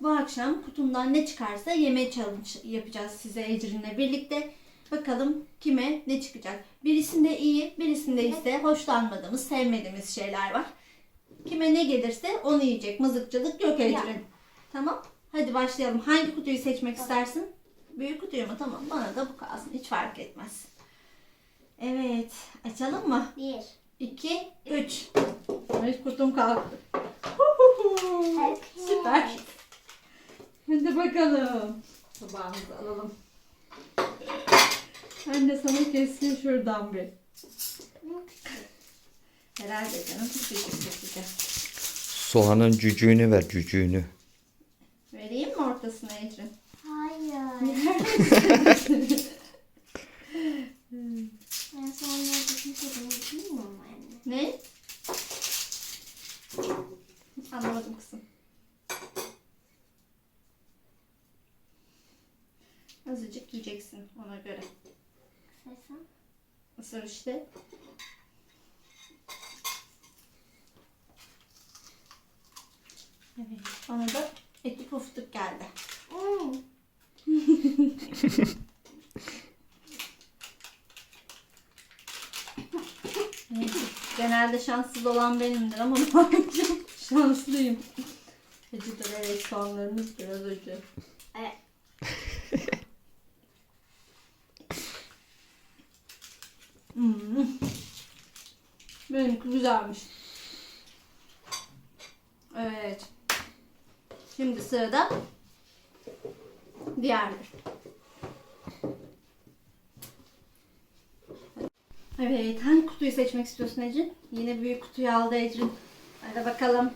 Bu akşam kutumdan ne çıkarsa yeme challenge yapacağız size Ecrin'le birlikte. Bakalım kime ne çıkacak. Birisinde iyi, birisinde ise hoşlanmadığımız, sevmediğimiz şeyler var. Kime ne gelirse onu yiyecek. Mızıkçılık yok Ecrin. Tamam. Hadi başlayalım. Hangi kutuyu seçmek istersin? Büyük kutuyu mu? Tamam. Bana da bu kalsın. Hiç fark etmez. Evet. Açalım mı? Bir. 2, 3. Ay kutum kalktı. Evet. Hadi bakalım. Tabağımızı alalım. De sana keseyim şuradan bir. Herhalde canım küçücük keseceğim. Soğanın cücüğünü ver cücüğünü. Vereyim mi ortasına Ecrin? Hayır. Ben sonra bütün tadını bilmiyor muyum anne? Ne? Anlamadım kızım. Azıcık yiyeceksin ona göre. Sesem. Isır işte. Evet, bana da etli puftuk geldi. Hmm. Evet, Genelde şanssız olan benimdir ama şanslıyım. Acıdır evet soğanlarımız biraz acı. Evet. Hmm. Benimki güzelmiş. Evet. Şimdi sırada diğerleri. Evet, hangi kutuyu seçmek istiyorsun Ecrin? Yine büyük kutuyu aldı Ecrin. Hadi bakalım.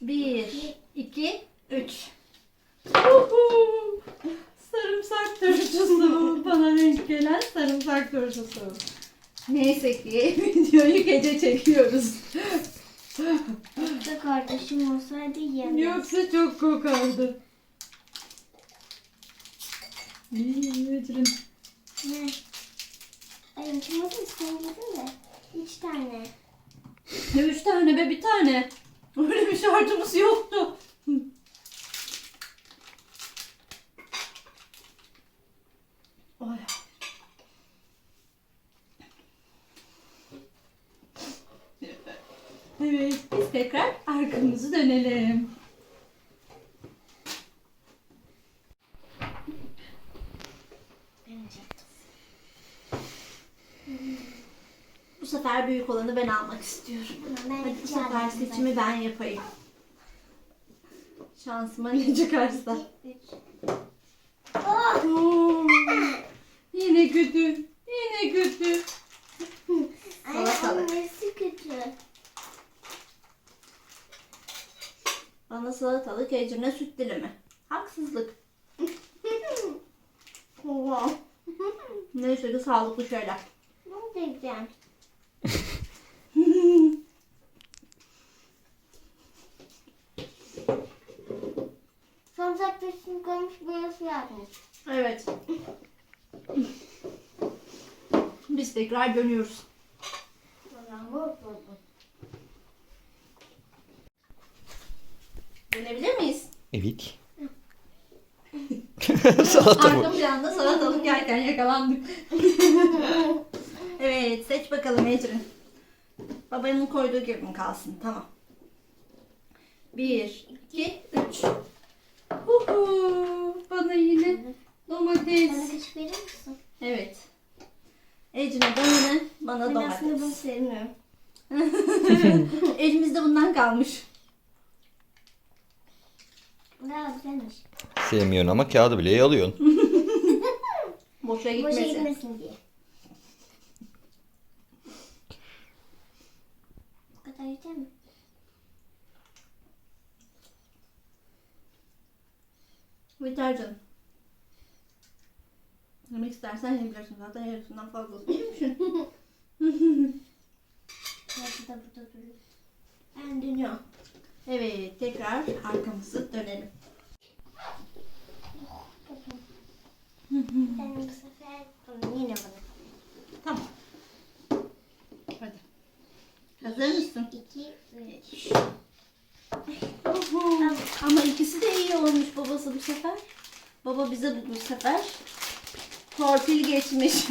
Bir, iki, üç. Uhu! Sarımsak turşusu. Bana denk gelen sarımsak turşusu. Neyse ki videoyu gece çekiyoruz. Yoksa kardeşim olsaydı yemez. Yoksa çok kokardı. İyi Ecrin. Ne? Ay unutmadım sevmedim de. Üç tane. Ne üç tane be bir tane. Öyle bir şartımız yoktu. Ay. Evet, biz tekrar arkamızı dönelim. Bu sefer büyük olanı ben almak istiyorum. Ben Hadi bu sefer seçimi ben yapayım. Şansıma ne çıkarsa. İki, üç. Oh! Oo, Yine kötü. Yine kötü. Ay Salatalık. annesi kötü. Bana salatalık, Ecrin'e süt dilimi. Haksızlık. Neyse ki sağlıklı şeyler. Ne diyeceğim? Sarımsak peşini koymuş boyası yapmış. Evet. Biz tekrar dönüyoruz. Ulan bu bu bu. Dönebilir miyiz? Evet. Salata bu. Arka planda salatalık yerken yakalandık. evet seç bakalım Ecrin. Babanın koyduğu gibi mi kalsın? Tamam. Bir, iki, üç. Uhu, bana yine domates. Bana hiç verir misin? Evet. Ecrin'e bana, bana Ben aslında bunu domates. sevmiyorum. Elimizde bundan kalmış. Daha güzelmiş. Sevmiyorsun ama kağıdı bile yalıyorsun. Boşa Boşa gitmesin. gitmesin diye. Bu kadar yeter mi? Yeter canım. Yemek istersen yiyebilirsin. Zaten yarısından fazlası yemişsin. Belki de burada durur. Ben dönüyorum. Evet, tekrar arkamızı dönelim. Ben bu sefer bunu yine bana. Tamam. Hadi. Hazır mısın? İki, üç. Oho. Ama ikisi de iyi olmuş babası bu sefer. Baba bize bu, bu sefer torpil geçmiş.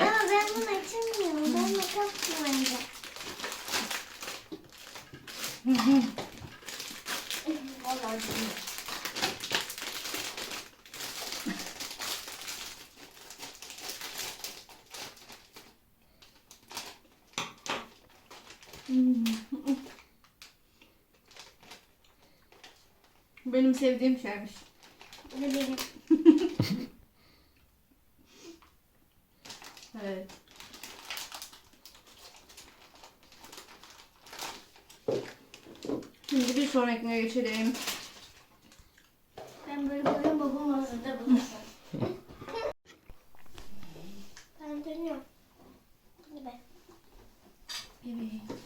Ama ben bunu açamıyorum. Ben makas kullanacağım. Vallahi bilmiyorum. Benim sevdiğim şeymiş. Bu da benim. Evet. Şimdi bir sonrakine geçelim. Ben böyle koyayım babam hazırda bulursun. ben dönüyorum. Hadi be. Evet.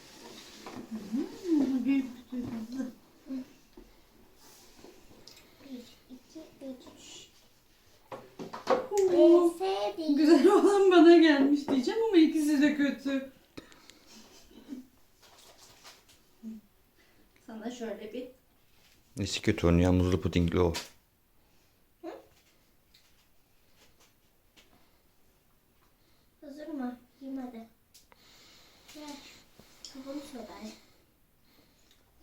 Hmm, büyük bir duygu. Bir, iki, üç. Oo, En sevdiğim. Güzel olan bana gelmiş diyeceğim ama ikisi de kötü. Sana şöyle bir Nesi kötü onun ya muzlu pudingli o. Hazır mı? Ver. Kafamı söyle.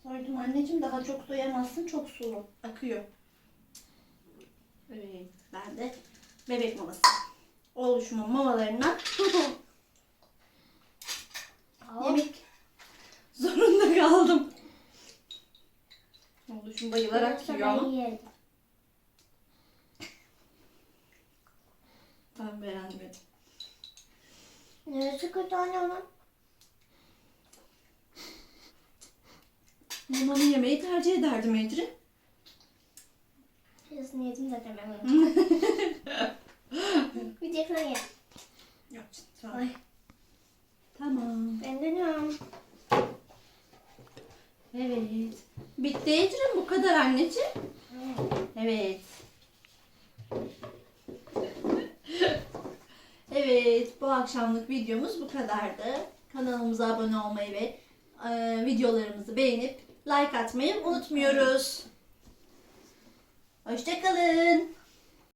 Sordum anneciğim daha çok soyamazsın çok sulu akıyor. Evet ben de bebek maması. Oluşumun mamalarına yemek zorunda kaldım. Oluşum bayılarak yiyor ama yiyelim. ben beğenmedim. Neresi kötü anne onun? Mamamı yemeyi tercih ederdim Ecrin. Yarısını yedim zaten ben onu. Bir tek sen ye. Yok tamam. Ay. Tamam. Ben dönüyorum. Evet. Bitti bu kadar anneciğim. Evet. Evet, bu akşamlık videomuz bu kadardı. Kanalımıza abone olmayı ve e, videolarımızı beğenip like atmayı unutmuyoruz. Hoşçakalın.